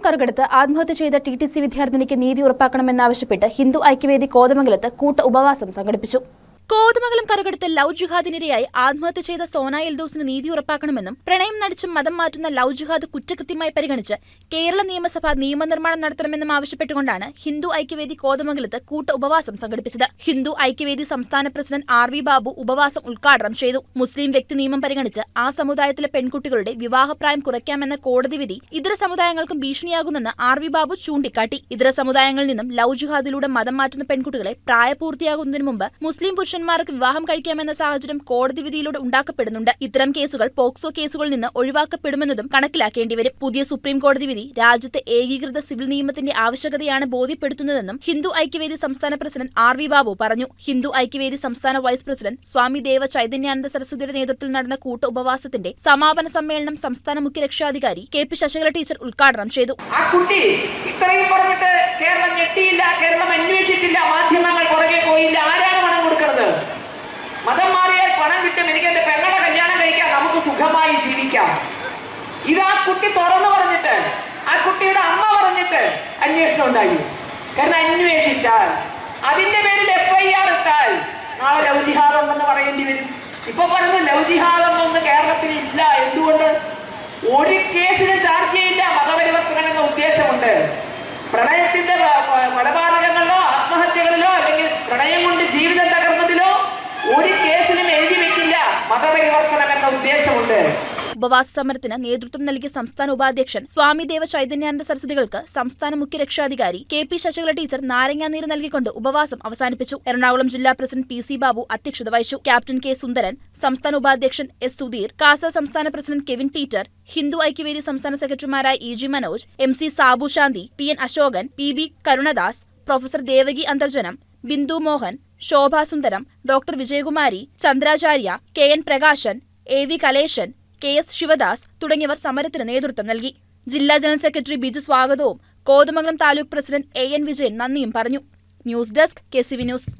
കോതമംഗലം കറുകെടുത്ത് ആത്മഹത്യ ചെയ്ത T T C വിദ്യാർത്ഥിനിക്ക് നീതി ഉറപ്പാക്കണമെന്നാവശ്യപ്പെട്ട് ഹിന്ദു ഐക്യവേദി കോതമംഗലത്ത് കൂട്ട ഉപവാസം സംഘടിപ്പിച്ചു കോതമംഗലം കറുകടുത്ത് ലവ് ജിഹാദിനിരയായി ആത്മഹത്യ ചെയ്ത സോന എൽദോസിന് നീതി ഉറപ്പാക്കണമെന്നും പ്രണയം നടിച്ചും മതം മാറ്റുന്ന ലവ് ജിഹാദ് കുറ്റകൃത്യമായി പരിഗണിച്ച് കേരള നിയമസഭ നിയമനിർമ്മാണം നടത്തണമെന്നും ആവശ്യപ്പെട്ടുകൊണ്ടാണ് ഹിന്ദു ഐക്യവേദി കോതമംഗലത്ത് കൂട്ട ഉപവാസം സംഘടിപ്പിച്ചത്. ഹിന്ദു ഐക്യവേദി സംസ്ഥാന പ്രസിഡന്റ് ആർ വി ബാബു ഉപവാസം ഉദ്ഘാടനം ചെയ്തു. മുസ്ലിം വ്യക്തി നിയമം പരിഗണിച്ച് ആ സമുദായത്തിലെ പെൺകുട്ടികളുടെ വിവാഹപ്രായം കുറയ്ക്കാമെന്ന കോടതി വിധി ഇതര സമുദായങ്ങൾക്കും ഭീഷണിയാകുന്നെന്ന് ആർ വി ബാബു ചൂണ്ടിക്കാട്ടി. ഇതര സമുദായങ്ങളിൽ നിന്നും ലവ് ജിഹാദിലൂടെ മതം മാറ്റുന്ന പെൺകുട്ടികളെ പ്രായപൂർത്തിയാകുന്നതിന് മുമ്പ് മുസ്ലിം പുരുഷന്മാർക്ക് വിവാഹം കഴിക്കാമെന്ന സാഹചര്യം കോടതി വിധിയിലൂടെ ഉണ്ടാക്കപ്പെടുന്നുണ്ട്. ഇത്തരം കേസുകൾ പോക്സോ കേസുകളിൽ നിന്ന് ഒഴിവാക്കപ്പെടുമെന്നതും കണക്കിലാക്കേണ്ടി വരും. പുതിയ സുപ്രീം കോടതി വിധി രാജ്യത്തെ ഏകീകൃത സിവിൽ നിയമത്തിന്റെ ആവശ്യകതയാണ് ബോധ്യപ്പെടുത്തുന്നതെന്നും ഹിന്ദു ഐക്യവേദി സംസ്ഥാന പ്രസിഡന്റ് ആർ വി ബാബു പറഞ്ഞു. ഹിന്ദു ഐക്യവേദി സംസ്ഥാന വൈസ് പ്രസിഡന്റ് സ്വാമി ദേവ ചൈതന്യാനന്ദ സരസ്വതിയുടെ നേതൃത്വത്തിൽ നടന്ന കൂട്ട ഉപവാസത്തിന്റെ സമാപന സമ്മേളനം സംസ്ഥാന മുഖ്യ രക്ഷാധികാരി കെ പി ശശികല ടീച്ചർ ഉദ്ഘാടനം ചെയ്തു. ആ കുട്ടി ഇത്രയും പറഞ്ഞിട്ട് കേരളം ഞെട്ടിയില്ല കേരളം സുഖമായി ജീവിക്കാം. ഇത് ആ കുട്ടി തുറന്നു പറഞ്ഞിട്ട് ആ കുട്ടിയുടെ അമ്മ പറഞ്ഞിട്ട് അന്വേഷണം ഉണ്ടായി. കാരണം അന്വേഷിച്ചാൽ അതിന്റെ പേരിൽ എഫ് ഐ ആർ ഇട്ടാൽ നാളെ ലൗജിഹാദം ഉണ്ടെന്ന് പറയേണ്ടി വരും. ഇപ്പൊ പറഞ്ഞു ലൗജിഹാദം എന്നൊന്നും കേരളത്തിൽ ഇല്ല. എന്തുകൊണ്ട്? ഒരു കേസിന് ചാർജ് ചെയ്യില്ല മതപരിവർത്തനം എന്ന ഉദ്ദേശമുണ്ട്. പ്രണയത്തിന്റെ എന്ന ഉദ്ദേശമുണ്ട്. ഉപവാസ സമരത്തിന് നേതൃത്വം നൽകിയ സംസ്ഥാന ഉപാധ്യക്ഷൻ സ്വാമി ദേവ ചൈതന്യാനന്ദ സരസ്വതികൾക്ക് സംസ്ഥാന മുഖ്യ രക്ഷാധികാരി കെ പി ശശികല ടീച്ചർ നാരങ്ങാനീര് നൽകിക്കൊണ്ട് ഉപവാസം അവസാനിപ്പിച്ചു. എറണാകുളം ജില്ലാ പ്രസിഡന്റ് പി സി ബാബു അധ്യക്ഷത വഹിച്ചു. ക്യാപ്റ്റൻ കെ സുന്ദരൻ സംസ്ഥാന ഉപാധ്യക്ഷൻ എസ് സുധീർ കാസ സംസ്ഥാന president Kevin Peter Hindu Aikyavedi സംസ്ഥാന സെക്രട്ടറിമാരായ E G Manoj M C Sabu Shanthi P N Ashokan P B Karunadas professor Devaki Antharjanam Bindu Mohan Shobhasundaram doctor Vijayakumari Chandracharya K N Prakashan A V Kaleshan K S Sivadas തുടങ്ങിയവർ സമരത്തിന് നേതൃത്വം നൽകി. ജില്ലാ general secretary Biju സ്വാഗതവും Kothamangalam taluk president A N Vijayan നന്ദിയും പറഞ്ഞു. News desk K C V news.